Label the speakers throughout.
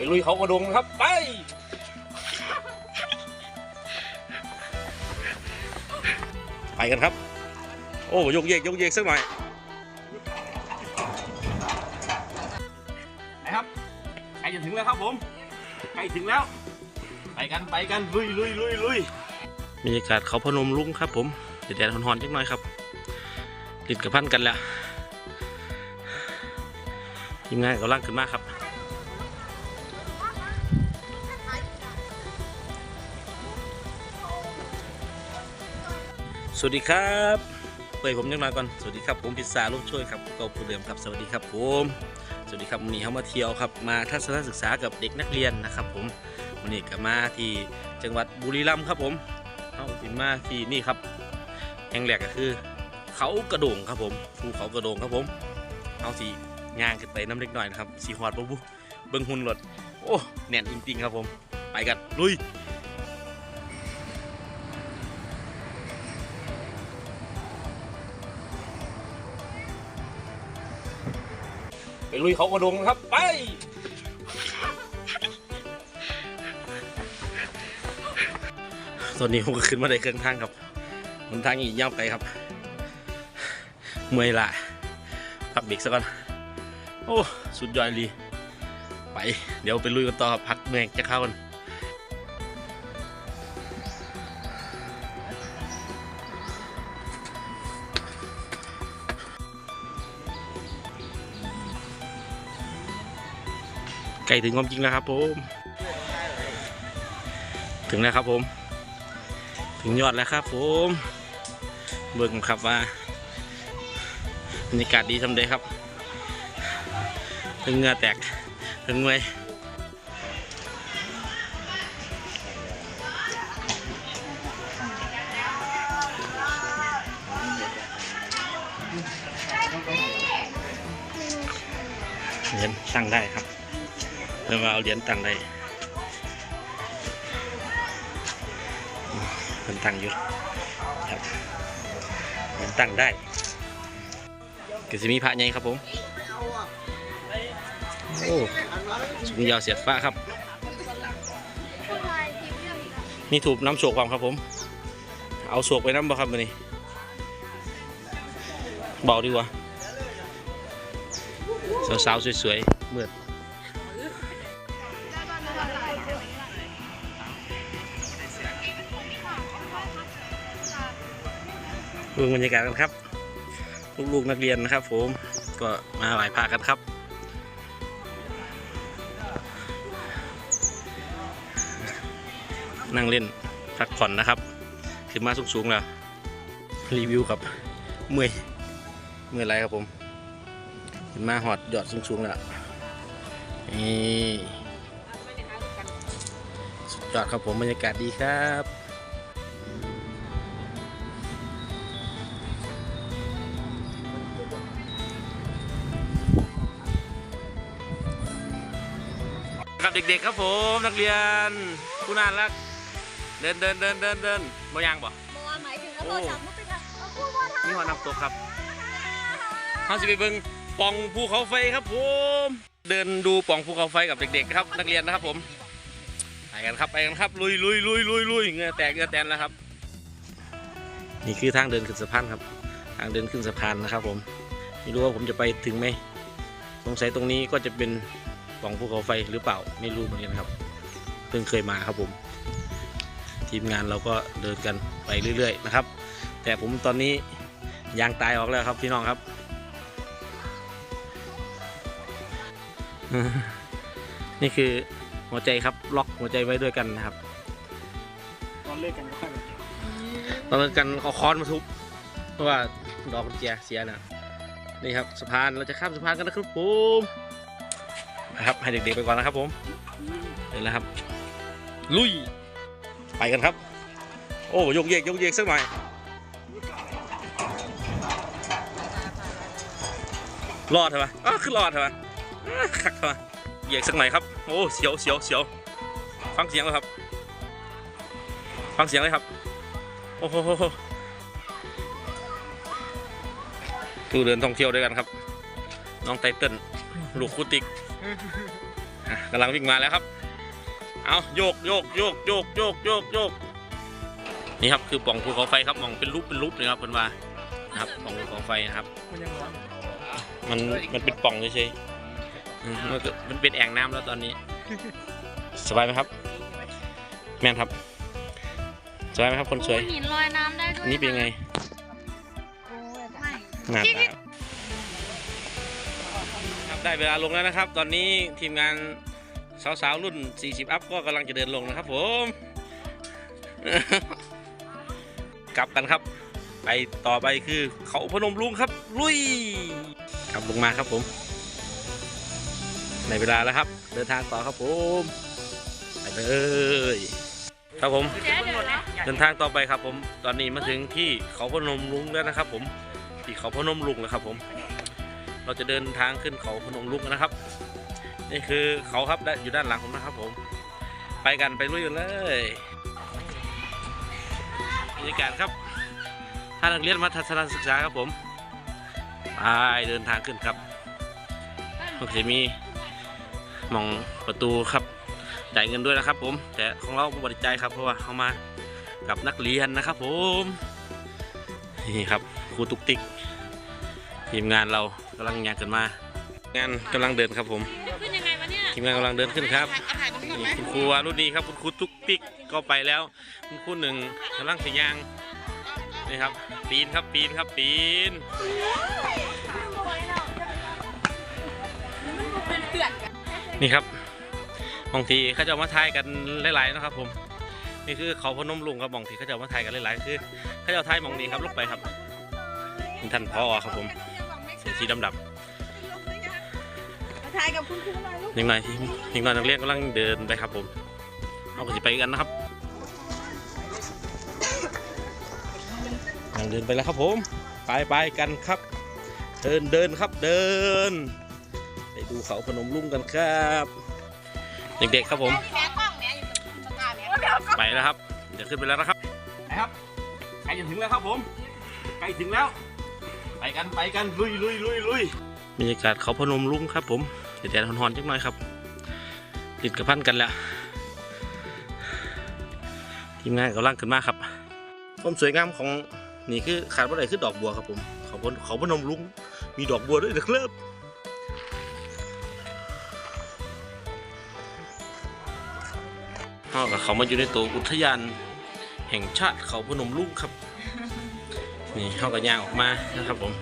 Speaker 1: ไปลุยเขากระดงครับ ไป ไปกันครับ โอ้ยกเยกยกเยกสักหน่อยนะครับใกล้จะถึงแล้วครับผมใกล้ถึงแล้ว ไปกันไปกันลุยลุยลุยลุยบรรยากาศเขาพนมลุงครับผมแดดๆร้อนๆจังหน่อยครับ ติดกับพันกันแล้วทีมงานกำลังขึ้นมาครับ สวัสดีครับเปิดผมยังมาก่อน สวัสดีครับผมพิซซ่าลูกช่วยครับก็ผู้เดิมครับ สวัสดีครับผม สวัสดีครับวันนี้เขามาเที่ยวครับ มาทัศนศึกษากับเด็กนักเรียนนะครับ ผมวันนี้ก็มาที่จังหวัดบุรีรัมย์ครับผมเขาสิมาที่นี่ครับ แห่งแรกก็คือ เขากระโดงครับผมภูเขากระโดงครับผมเอาสีย่างขึ้นไปน้ำเล็กหน่อยนะครับสีหอดปุ๊บเบิ้งหุ่นรถโอ้แน่นจริงๆครับผม ไปกันลุย ลุยเขากระดงครับ ไป ตอนนี้ผมก็ขึ้นมาได้เครื่องทางครับมันทางอีกยาวไกลครับ เมื่อยละพักเบรกซะก่อน โอ้ สุดยอดเลยไป เดี๋ยวไปลุยกันต่อพักเมื่อยจะเข้ากัน ใกล้ถึงความจริงแล้วครับผม ถึงแล้วครับผม ถึงยอดแล้วครับผม เบิ่งครับว่าบรรยากาศดีทำได้ครับถึงเงือแตกถึงเมื่อยเหรียญตั้งได้ครับ พิ่มว่าเอาเหรียญตังได้เพิ่นตังอยู่ครับเหรียญตังได้ก็จะมีพระใหญ่ครับผมโอ้สูงยาวเสียดฟ้าครับ มีถูกน้ำโชกความครับผม เอาโชกไปน้ำบ่ครับมือนี้เบาดีกว่า สาวๆสวยๆเมื่อด บรรยากาศกันครับ ลูกๆนักเรียนนะครับ ผมก็มาไหว้พระกันครับนั่งเล่นพักผ่อนนะครับขึ้นมาสูงๆแล้ว รีวิวครับเมื่อยเมื่อยไรครับผมขึ้นมาหอดยอดสูงๆแล้วนี่สุดยอดครับผมบรรยากาศดีครับ ด็กๆครับผมนักเรียนผู้น่ารัก เดินเดินเดินเดินเดินบ่ยังบ่
Speaker 2: บัวหมายถึงแล้วพอจับมุกไปทางเอาพูดว่าทาง
Speaker 1: นี่หอน้ำตกครับเขาสิไปเบิ่งปล่องภูเขาไฟครับผม เดินดูปล่องภูเขาไฟกับเด็กๆครับ นักเรียนนะครับผมไปกันครับไปกันครับลุยลุยลุยลุยลุยเหงื่อแตกเหงื่อแตนแล้วครับ นี่คือทางเดินขึ้นสะพานครับ ทางเดินขึ้นสะพานนะครับผมไม่รู้ว่าผมจะไปถึงไหมสงสัยตรงนี้ก็จะเป็น ปล่องภูเขาไฟหรือเปล่าไม่รู้เหมือนกันครับ เพิ่งเคยมาครับผม ทีมงานเราก็เดินกันไปเรื่อย ๆ นะครับ แต่ผมตอนนี้ยางตายออกแล้วครับพี่น้องครับ นี่คือหัวใจครับล็อกหัวใจไว้ด้วยกันนะครับ
Speaker 3: ตอนเลิกกันก็ค่อย
Speaker 1: ตอนนั้นกันเอาค้อนมาทุบเพราะว่าดอกกุญแจเสียนะนี่ครับสะพานเราจะข้ามสะพานกันนะครับผม นะครับ ให้เด็กๆไปก่อนนะครับผมเดี๋ยวนะครับ ลุย ไปกันครับ โอ้ยกเยกยกเยกสักหน่อยรอดใช่ปะอ้าขึ้นรอดใช่ปะอ้าคักใช่ปะเหยียกสักหน่อยครับ โอ้เสียวเสียวเสียวฟังเสียงเลยครับ ฟังเสียงเลยครับ โอ้โหดูเดินท่องเที่ยวด้วยกันครับ น้องไตเติ้ลลูกคุติก อะกำลังวิ่งมาแล้วครับ เอาโยกโยกโยกโยกโยกโยกโยกนี่ครับคือปล่องภูเขาไฟครับมองเป็นรูปเป็นรูปเลยครับเพิ่นว่านะครับปล่องภูเขาไฟนะครับ
Speaker 3: มันยังร้อน
Speaker 1: มันมันเป็นปล่องเฉยๆอืมมันก็มันเป็นแอ่งน้ำแล้วตอนนี้ สบายไหมครับ แม่นครับสบายไหมครับคนสวย
Speaker 2: หินลอยน้ำได้ด้วย
Speaker 1: อันนี้เป็นยังไง
Speaker 2: ไม่
Speaker 1: หน้าตาครับ ได้เวลาลงแล้วนะครับ ตอนนี้ทีมงานสาวๆรุ่น 40 อัพก็กำลังจะเดินลงนะครับผม กลับกันครับ ไปต่อไปคือเขาพนมลุงครับลุยกลับลงมาครับผม ในเวลาแล้วครับ เดินทางต่อครับผมไปเลยครับผม
Speaker 2: เดิน
Speaker 1: ทางต่อไปครับผม ตอนนี้มาถึงที่เขาพนมลุงแล้วนะครับ ผมที่เขาพนมลุงแล้วครับผม เราจะเดินทางขึ้นเขาพนมลุกนะครับ นี่คือเขาครับอยู่ด้านหลังผมนะครับผม ไปกันไปลุยกันเลยบรรยากาศครับท่านักเรียนมาทัศนศึกษาครับผมไปเดินทางขึ้นครับก็จะมีมองประตูครับจ่ายเงินด้วยนะครับ ผม แต่ของเราบริจาคครับเพราะว่าเขามากับนักเรียนนะครับ ผมนี่ครับครูตุกติกทีมงานเรา กำลังยางกันมา งานกำลังเดินครับผม
Speaker 2: ขึ้นยังไงวะเนี่ย
Speaker 1: ทีมงานกำลังเดินขึ้นครับ
Speaker 2: เอาถ่ายตรงนี้ก่อนไหม
Speaker 1: นี่คุณครูวารุ่นนี้ครับคุณครูตุกติกก็ไปแล้ว คุณครูหนึ่งกำลังสียางนี่ครับปีนครับปีนครับปีน
Speaker 2: เป็นเพื่อนกัน
Speaker 1: นี่ครับบางทีเขาจะเอามาทายกันหลายๆนะครับผมนี่คือเขาพนมลุงครับบางทีเขาจะเอามาทายกันหลายๆคือเขาจะเอาทายหมองนี้ครับลงไปครับนี่ท่านพ่อครับผมเสื้อสีดำๆ
Speaker 2: ถ่ายกับคุณครูหน่อยลูก
Speaker 1: ยังไงที่ยังไงนักเรียนกำลังเดินไปครับผมเอาก็จะไปกันนะครับกำลังเดินไปแล้วครับผม ไปไปกันครับ เดินเดินครับเดิน ไปดูเขาพนมลุงกันครับ เด็กๆครับผม
Speaker 2: แม่กล้องแม่อยู่ตรงกลางแม่
Speaker 1: ไปแล้วครับ เดี๋ยวขึ้นไปแล้วนะครับ ไปครับ ใกล้จะถึงแล้วครับผม ใกล้ถึงแล้วไป กันไปกันลุยลุยลุยลุยบรรยากาศเขาพนมลุงครับ ผมเดี๋ยวแดดหอนๆจักหน่อยครับติดกระพันกันแล้วทีมงานกำลังขึ้นมาครับความสวยงามของนี่คือขาดว่าอะไรคือดอกบัวครับผมเขาพนเขาพนมลุงมีดอกบัวด้วยนะครับเขากับเขามาอยู่ในตัวอุทยานแห่งชาติเขาพนมลุงครับ นี่เขากับยางออกมานะครับผม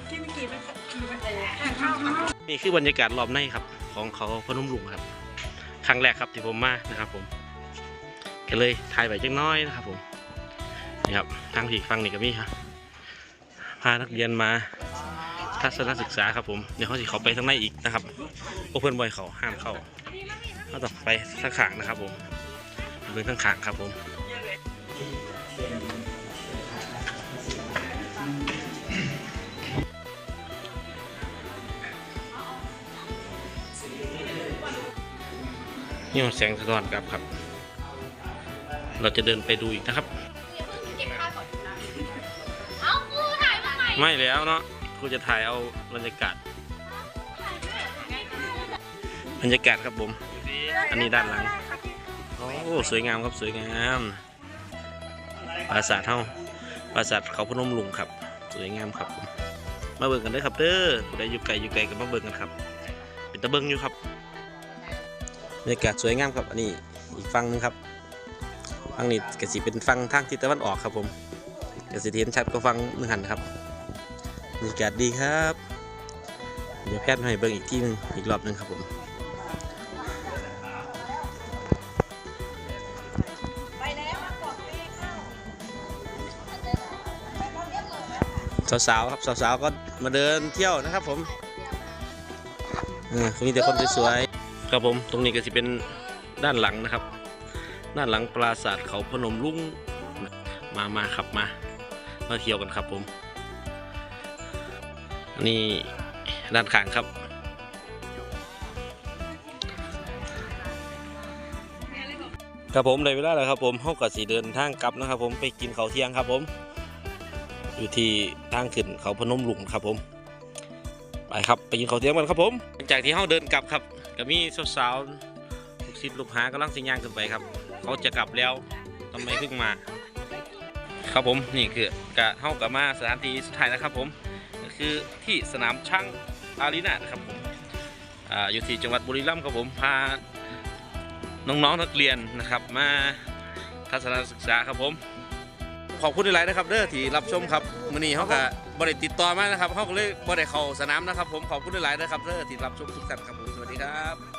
Speaker 1: นี่คือบรรยากาศรอบในครับ ของเขาพนมรุงครับ ครั้งแรกครับที่ผมมานะครับผมก็เลยถ่ายไปจังน้อยนะครับผมนี่ครับทางที่ฟังนี่ก็มีครับพานักเรียนมาทัศนศึกษาครับผมเดี๋ยวเขาจะเขาไปทางในอีกนะครับพวกเพื่อนบอยเขาห้ามเข้าเขาต้องไปทางขางนะครับผมเป็นทางขางครับผม นี่มันแสงสะท้อนกลับครับ เราจะเดินไปดูอีกนะครับ
Speaker 2: เอาครูถ่ายมาใหม่
Speaker 1: ไม่แล้วเนาะกูจะถ่ายเอาบรรยากาศ บรรยากาศครับผม อันนี้ด้านหลัง โอ้สวยงามครับสวยงามปราสาทเฮาปราสาทเขาพนมลุงครับ สวยงามครับผมมาเบิ่งกันเด้ครับเด้อผู้ใดอยู่ไกลอยู่ไกลก็มาเบิ่งกันครับ เป็นตะเบิ่งอยู่ครับ รรยากาศสวยงามครับอันนี้อีกฝั่งหนึงครับฝั่งนี้ก็สิเป็นฝั่งทางทิศตะวันออกครับผมก็สิเห็นชัดก็ฝั่งนึงหันครับบรรยากาศดีครับ เดี๋ยวแพทย์ให้เบิ่งอีกที่หนึงอีกรอบหนึงครับผมสาวๆครับสาวๆก็มาเดินเที่ยวนะครับผมเออมีแต่คนสวย ครับผมตรงนี้ก็จะเป็นด้านหลังนะครับ ด้านหลังปราสาทเขาพนมลุงมามาครับมา มาเที่ยวกันครับผมอันนี้ด้านข้างครับครับผมได้เวลาแล้วครับผมเขากับสีเดินทางกลับนะครับ ผมไปกินเขาเที่ยงครับผม อยู่ที่ทางขึ้นเขาพนมลุงครับผม ไปครับไปกินข้าเที่ยงกันครับผมหลังจากที่เขาเดินกลับครับ ก็มีสาวๆลูกศิษย์ลูกหากำลังสิย่างขึ้นไปครับ เขาจะกลับแล้วทำไมเพิ่งมา ครับผมนี่คือกะเท่ากับมาสถานที่สุดท้ายนะครับ ผมก็คือที่สนามช่างอารีนานะครับผมอ่าอยู่ที่จังหวัดบุรีรัมย์ครับผมพาน้องๆนักเรียนนะครับ มาทัศนศึกษาครับผม ขอบคุณหลายนะครับเด้อที่รับชมครับมื้อนี้เขาก็บ่ได้ติดต่อมานะครับเขาก็เลยบ่ได้เข้าสนามนะครับ ผมขอบคุณหลายนะครับเด้อที่รับชมทุกท่านครับผมสวัสดีครับ